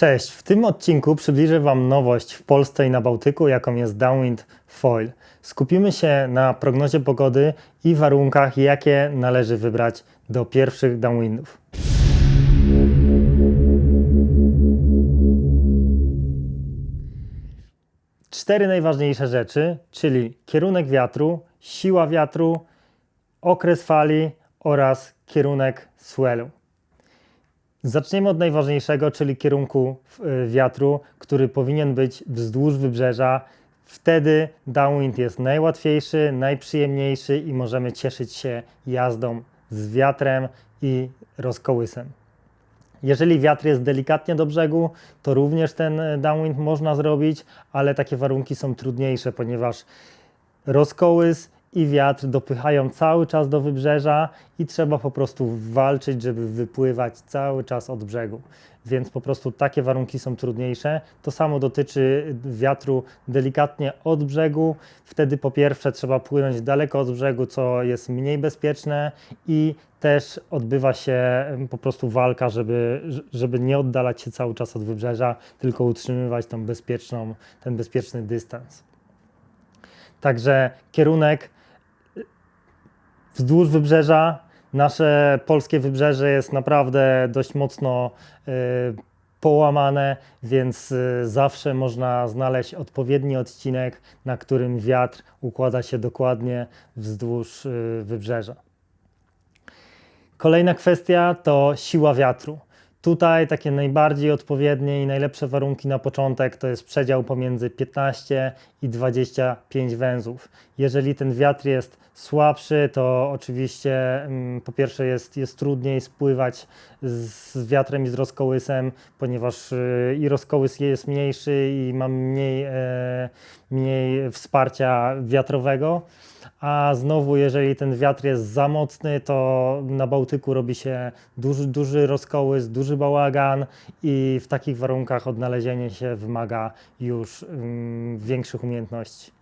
Cześć, w tym odcinku przybliżę Wam nowość w Polsce i na Bałtyku, jaką jest Downwind Foil. Skupimy się na prognozie pogody i warunkach, jakie należy wybrać do pierwszych downwindów. Cztery najważniejsze rzeczy, czyli kierunek wiatru, siła wiatru, okres fali oraz kierunek swellu. Zaczniemy od najważniejszego, czyli kierunku y, wiatru, który powinien być wzdłuż wybrzeża. Wtedy downwind jest najłatwiejszy, najprzyjemniejszy i możemy cieszyć się jazdą z wiatrem i rozkołysem. Jeżeli wiatr jest delikatnie do brzegu, to również ten y, downwind można zrobić, ale takie warunki są trudniejsze, ponieważ rozkołys i wiatr dopychają cały czas do wybrzeża i trzeba po prostu walczyć, żeby wypływać cały czas od brzegu. Więc po prostu takie warunki są trudniejsze. To samo dotyczy wiatru delikatnie od brzegu. Wtedy po pierwsze trzeba płynąć daleko od brzegu, co jest mniej bezpieczne i też odbywa się po prostu walka, żeby, żeby nie oddalać się cały czas od wybrzeża, tylko utrzymywać tą bezpieczną, ten bezpieczny dystans. Także kierunek wzdłuż wybrzeża. Nasze polskie wybrzeże jest naprawdę dość mocno y, połamane, więc y, zawsze można znaleźć odpowiedni odcinek, na którym wiatr układa się dokładnie wzdłuż y, wybrzeża. Kolejna kwestia to siła wiatru. Tutaj takie najbardziej odpowiednie i najlepsze warunki na początek to jest przedział pomiędzy 15 i 25 węzłów. Jeżeli ten wiatr jest słabszy, to oczywiście mm, po pierwsze jest, jest trudniej spływać z wiatrem i z rozkołysem, ponieważ y, i rozkołys jest mniejszy i ma mniej, e, mniej wsparcia wiatrowego. A znowu, jeżeli ten wiatr jest za mocny, to na Bałtyku robi się duży, duży rozkołys, duży bałagan i w takich warunkach odnalezienie się wymaga już mm, większych umiejętności.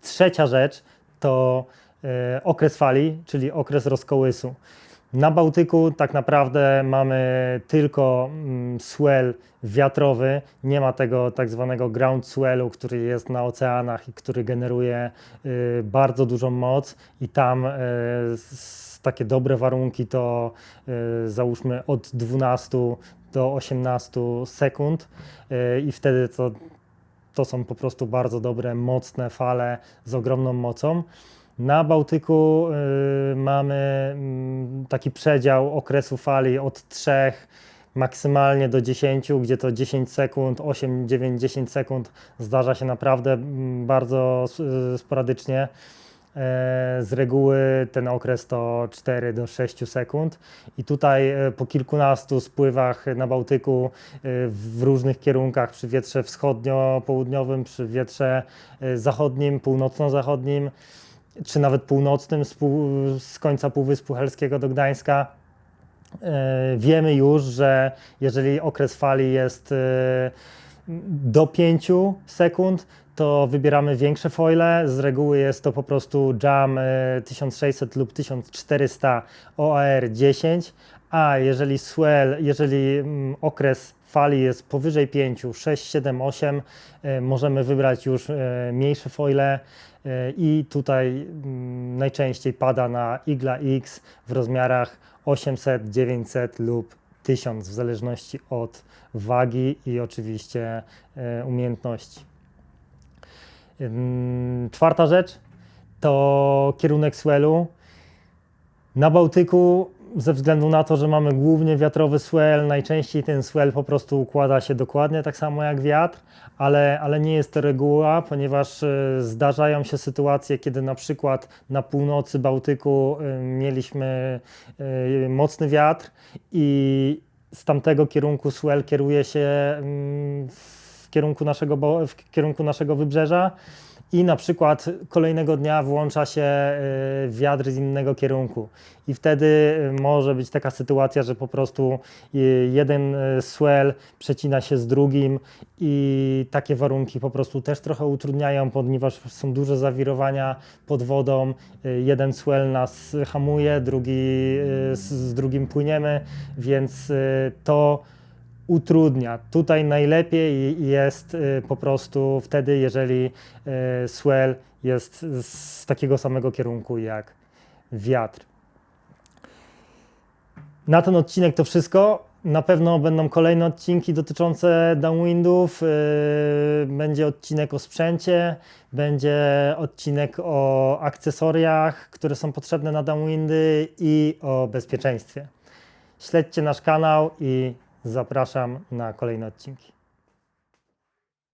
Trzecia rzecz to e, okres fali, czyli okres rozkołysu. Na Bałtyku tak naprawdę mamy tylko mm, swell wiatrowy, nie ma tego tak zwanego ground swellu, który jest na oceanach i który generuje y, bardzo dużą moc. I tam s- takie dobre warunki to y, załóżmy od 12 do 18 sekund. I wtedy to to są po prostu bardzo dobre, mocne fale z ogromną mocą. Na Bałtyku y, mamy mm, taki przedział okresu fali od 3 maksymalnie do 10, gdzie to 10 sekund, 8, 9, 10 sekund zdarza się naprawdę mm, bardzo y, sporadycznie. E, Z reguły ten okres to 4 do 6 sekund. I tutaj e, po kilkunastu spływach na Bałtyku e, w różnych kierunkach, przy wietrze wschodnio-południowym, przy wietrze zachodnim, północno-zachodnim, czy nawet północnym z, końca Półwyspu Helskiego do Gdańska, wiemy już, że jeżeli okres fali jest do 5 sekund, to wybieramy większe foile. Z reguły jest to po prostu Jam e, 1600 lub 1400 OAR 10, a jeżeli swell, jeżeli mm, okres fali jest powyżej 5, 6, 7, 8, e, możemy wybrać już e, mniejsze foile e, i tutaj mm, najczęściej pada na Igla X w rozmiarach 800, 900 lub 1000 w zależności od wagi i oczywiście e, umiejętności. Czwarta rzecz to kierunek swellu. Na Bałtyku, ze względu na to, że mamy głównie wiatrowy swell, najczęściej ten swell po prostu układa się dokładnie tak samo jak wiatr, ale, ale nie jest to reguła, ponieważ e, zdarzają się sytuacje, kiedy na przykład na północy Bałtyku e, mieliśmy e, mocny wiatr i z tamtego kierunku swell kieruje się w kierunku naszego, w kierunku naszego wybrzeża i na przykład kolejnego dnia włącza się y, wiatr z innego kierunku. I wtedy y, może być taka sytuacja, że po prostu y, jeden swell przecina się z drugim i takie warunki po prostu też trochę utrudniają, ponieważ są duże zawirowania pod wodą. Jeden swell nas hamuje, drugi z, drugim płyniemy, więc to utrudnia. Tutaj najlepiej jest y, po prostu wtedy, jeżeli y, swell jest z takiego samego kierunku jak wiatr. Na ten odcinek to wszystko. Na pewno będą kolejne odcinki dotyczące downwindów. Yy, Będzie odcinek o sprzęcie, będzie odcinek o akcesoriach, które są potrzebne na downwindy i o bezpieczeństwie. Śledźcie nasz kanał i zapraszam na kolejne odcinki.